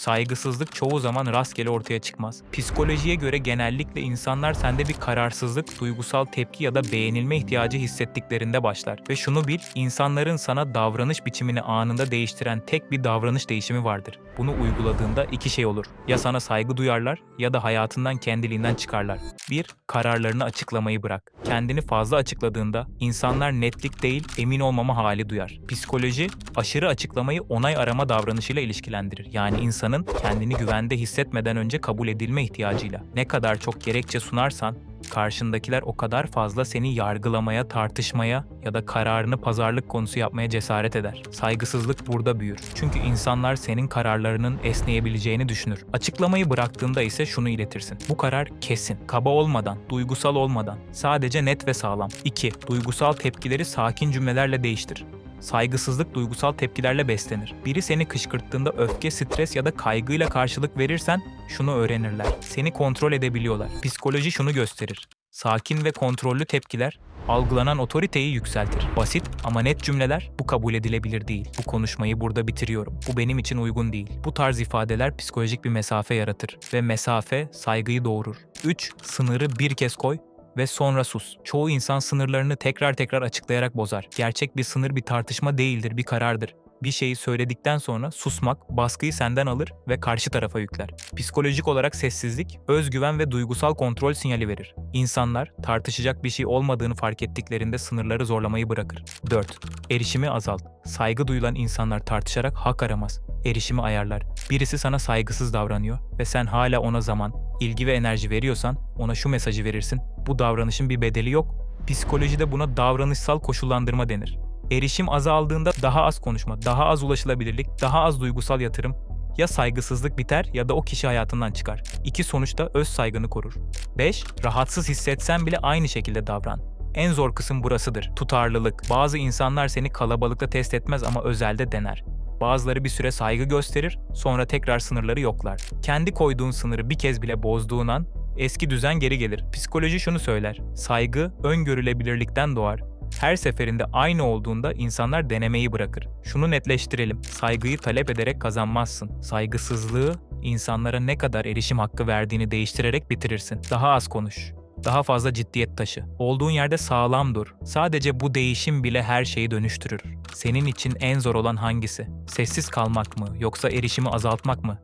Saygısızlık çoğu zaman rastgele ortaya çıkmaz. Psikolojiye göre genellikle insanlar sende bir kararsızlık, duygusal tepki ya da beğenilme ihtiyacı hissettiklerinde başlar. Ve şunu bil, insanların sana davranış biçimini anında değiştiren tek bir davranış değişimi vardır. Bunu uyguladığında iki şey olur. Ya sana saygı duyarlar ya da hayatından kendiliğinden çıkarlar. 1. Kararlarını açıklamayı bırak. Kendini fazla açıkladığında insanlar netlik değil emin olmama hali duyar. Psikoloji aşırı açıklamayı onay arama davranışıyla ilişkilendirir. Yani insanın kendini güvende hissetmeden önce kabul edilme ihtiyacıyla. Ne kadar çok gerekçe sunarsan karşındakiler o kadar fazla seni yargılamaya, tartışmaya ya da kararını pazarlık konusu yapmaya cesaret eder. Saygısızlık burada büyür. Çünkü insanlar senin kararlarının esneyebileceğini düşünür. Açıklamayı bıraktığında ise şunu iletirsin. Bu karar kesin, kaba olmadan, duygusal olmadan, sadece net ve sağlam. 2. Duygusal tepkileri sakin cümlelerle değiştir. Saygısızlık duygusal tepkilerle beslenir. Biri seni kışkırttığında öfke, stres ya da kaygıyla karşılık verirsen şunu öğrenirler. Seni kontrol edebiliyorlar. Psikoloji şunu gösterir. Sakin ve kontrollü tepkiler algılanan otoriteyi yükseltir. Basit ama net cümleler bu kabul edilebilir değil. Bu konuşmayı burada bitiriyorum. Bu benim için uygun değil. Bu tarz ifadeler psikolojik bir mesafe yaratır ve mesafe saygıyı doğurur. 3. Sınırı bir kez koy ve sonra sus. Çoğu insan sınırlarını tekrar tekrar açıklayarak bozar. Gerçek bir sınır bir tartışma değildir, bir karardır. Bir şeyi söyledikten sonra susmak baskıyı senden alır ve karşı tarafa yükler. Psikolojik olarak sessizlik, özgüven ve duygusal kontrol sinyali verir. İnsanlar tartışacak bir şey olmadığını fark ettiklerinde sınırları zorlamayı bırakır. 4. Erişimi azalt. Saygı duyulan insanlar tartışarak hak aramaz. Erişimi ayarlar. Birisi sana saygısız davranıyor ve sen hala ona zaman, ilgi ve enerji veriyorsan ona şu mesajı verirsin. Bu davranışın bir bedeli yok. Psikolojide buna davranışsal koşullandırma denir. Erişim azaldığında daha az konuşma, daha az ulaşılabilirlik, daha az duygusal yatırım, ya saygısızlık biter ya da o kişi hayatından çıkar. İki sonuçta öz saygını korur. 5. Rahatsız hissetsen bile aynı şekilde davran. En zor kısım burasıdır. Tutarlılık. Bazı insanlar seni kalabalıkta test etmez ama özelde dener. Bazıları bir süre saygı gösterir, sonra tekrar sınırları yoklar. Kendi koyduğun sınırı bir kez bile bozduğun an eski düzen geri gelir. Psikoloji şunu söyler. Saygı öngörülebilirlikten doğar. Her seferinde aynı olduğunda insanlar denemeyi bırakır. Şunu netleştirelim. Saygıyı talep ederek kazanmazsın. Saygısızlığı insanlara ne kadar erişim hakkı verdiğini değiştirerek bitirirsin. Daha az konuş. Daha fazla ciddiyet taşı. Olduğun yerde sağlam dur. Sadece bu değişim bile her şeyi dönüştürür. Senin için en zor olan hangisi? Sessiz kalmak mı yoksa erişimi azaltmak mı?